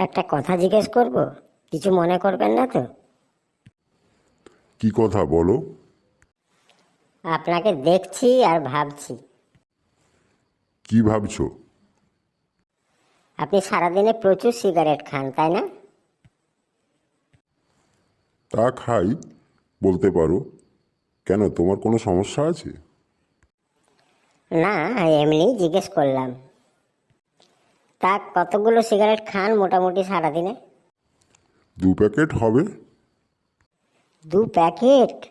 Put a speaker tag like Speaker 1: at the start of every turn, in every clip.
Speaker 1: একটা কথা জিজ্ঞেস করব? কিছু মনে করবেন না তো?
Speaker 2: কি কথা বলো?
Speaker 1: আপনাকে দেখছি আর ভাবছি।
Speaker 2: কি ভাবছ?
Speaker 1: আপনি সারাদিনে প্রচুর সিগারেট খান তাই না?
Speaker 2: তা খাই বলতে পারো। কেন তোমার কোনো সমস্যা আছে?
Speaker 1: না এমনি জিজ্ঞেস করলাম। তা কতগুলো সিগারেট খান মোটামুটি সারাদিনে?
Speaker 2: দু প্যাকেট হবে।
Speaker 1: দু প্যাকেট?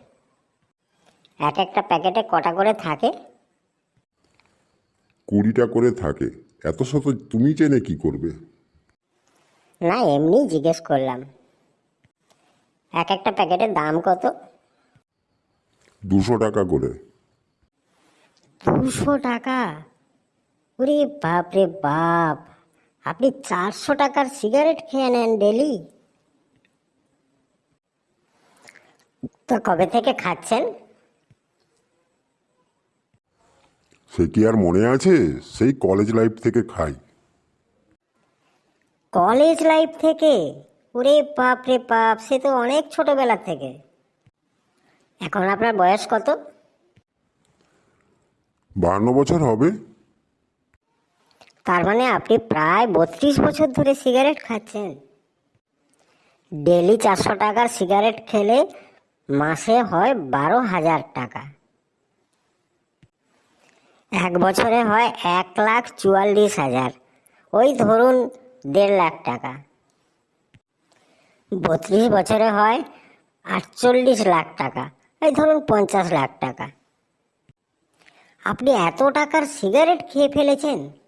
Speaker 1: এক একটা প্যাকেটে কটা করে থাকে?
Speaker 2: কুড়িটা করে থাকে। এত শত তুমি জেনে কি করবে?
Speaker 1: না এমনি জিজ্ঞেস করলাম। এক একটা প্যাকেটের দাম কত?
Speaker 2: দুশো টাকা করে।
Speaker 1: দুশো টাকা? ওরে বাপ রে বাপ! আপনি চারশো টাকার সিগারেট খেয়ে নেন ডেলি। তো কবে থেকে খাচ্ছেন?
Speaker 2: সে কি আর মনে আছে? সেই কলেজ লাইফ থেকে খাই।
Speaker 1: কলেজ লাইফ থেকে? ওরে বাপ রে বাপ সে তো অনেক ছোটবেলা থেকে। এখন আপনার বয়স কত?
Speaker 2: বাহান্ন বছর হবে।
Speaker 1: তার মানে আপনি প্রায় বত্রিশ বছর ধরে সিগারেট খাচ্ছেন। ডেলি চারশো টাকার সিগারেট খেলে মাসে হয় বারো হাজার টাকা। এক বছরে হয় এক লাখ চুয়াল্লিশ হাজার। ওই ধরুন দেড় লাখ টাকা। বত্রিশ বছরে হয় আটচল্লিশ লাখ টাকা। এই ধরুন পঞ্চাশ লাখ টাকা। আপনি এত টাকার সিগারেট খেয়ে ফেলেছেন?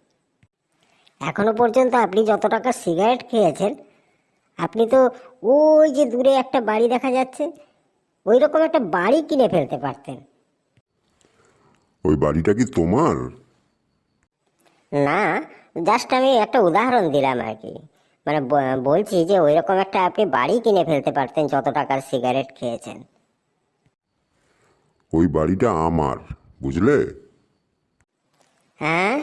Speaker 1: এখনও পর্যন্ত আপনি যত টাকা সিগারেট খেয়েছেন আপনি তো ওই যে দূরে একটা বাড়ি দেখা যাচ্ছে ওই রকম একটা বাড়ি কিনে ফেলতে পারতেন।
Speaker 2: ওই বাড়িটা কি তোমার?
Speaker 1: না জাস্ট আমি একটা উদাহরণ দিলাম আর কি। মানে বলছি যে ওই রকম একটা আপনি বাড়ি কিনে ফেলতে পারতেন যত টাকার সিগারেট খেয়েছেন।
Speaker 2: ওই বাড়িটা আমার বুঝলে?
Speaker 1: হ্যাঁ?